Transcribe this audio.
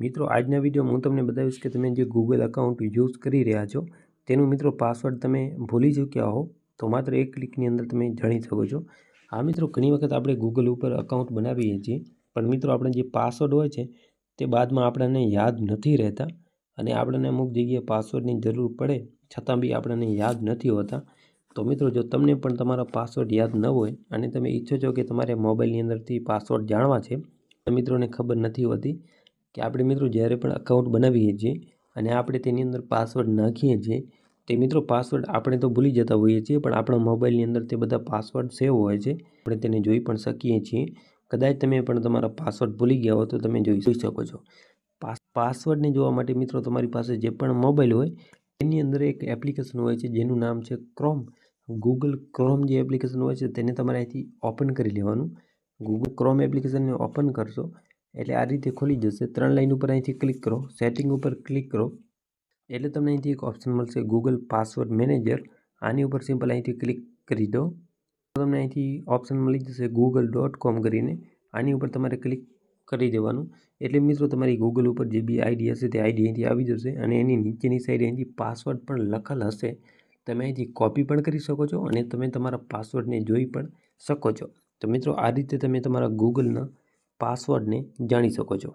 મિત્રો, આજના વીડિયો હું તમને બતાવીશ કે તમે જે ગૂગલ અકાઉન્ટ યુઝ કરી રહ્યા છો, તેનું મિત્રો પાસવર્ડ તમે ભૂલી ચૂક્યા હો, તો માત્ર એક ક્લિકની અંદર તમે જાણી શકો છો. આ મિત્રો, ઘણી વખત આપણે ગૂગલ ઉપર અકાઉન્ટ બનાવીએ છીએ, પણ મિત્રો આપણે જે પાસવર્ડ હોય છે, તે બાદમાં આપણને યાદ નથી રહેતા અને આપણને અમુક જગ્યાએ પાસવર્ડની જરૂર પડે, છતાં બી આપણને યાદ નથી હોતા. તો મિત્રો, જો તમને પણ તમારા પાસવર્ડ યાદ ન હોય અને તમે ઈચ્છો છો કે તમારે મોબાઈલની અંદરથી પાસવર્ડ જાણવા છે, તો મિત્રોને ખબર નથી હોતી કે આપણે મિત્રો જ્યારે પણ અકાઉન્ટ બનાવીએ છીએ અને આપણે તેની અંદર પાસવર્ડ નાખીએ છીએ, તે મિત્રો પાસવર્ડ આપણે તો ભૂલી જતા હોઈએ છીએ, પણ આપણા મોબાઈલની અંદર તે બધા પાસવર્ડ સેવ હોય છે. આપણે તેને જોઈ પણ શકીએ છીએ. કદાચ તમે પણ તમારા પાસવર્ડ ભૂલી ગયા હો તો તમે જોઈ શકો છો. પાસવર્ડને જોવા માટે મિત્રો તમારી પાસે જે પણ મોબાઈલ હોય એની અંદર એક એપ્લિકેશન હોય છે જેનું નામ છે ક્રોમ ગૂગલ ક્રોમ જે એપ્લિકેશન હોય છે તેને તમારે અહીંથી ઓપન કરી લેવાનું. ગૂગલ ક્રોમ એપ્લિકેશનને ઓપન કરશો એટલે આ રીતે ખુલી જશે. ત્રણ લાઈન ઉપર અહીંથી ક્લિક કરો. સેટિંગ ઉપર ક્લિક કરો. એટલે તમને અહીંથી એક ઓપ્શન મળશે ગૂગલ પાસવર્ડ મેનેજર આની ઉપર સિમ્પલ અહીંથી ક્લિક કરી દો. તમને અહીંથી ઓપ્શન મળી જશે ગૂગલ ડોટ કોમ કરીને. આની ઉપર તમારે ક્લિક કરી દેવાનું. એટલે મિત્રો, તમારી ગૂગલ ઉપર જે બી આઈડી હશે તે આઈડી અહીંથી આવી જશે અને એની નીચેની સાઈડ અહીંથી પાસવર્ડ પણ લખેલ હશે. તમે અહીંથી કોપી પણ કરી શકો છો અને તમે તમારા પાસવર્ડને જોઈ પણ શકો છો. તો મિત્રો, આ રીતે તમે તમારા ગૂગલના પાસવર્ડને જાણી શકો છો.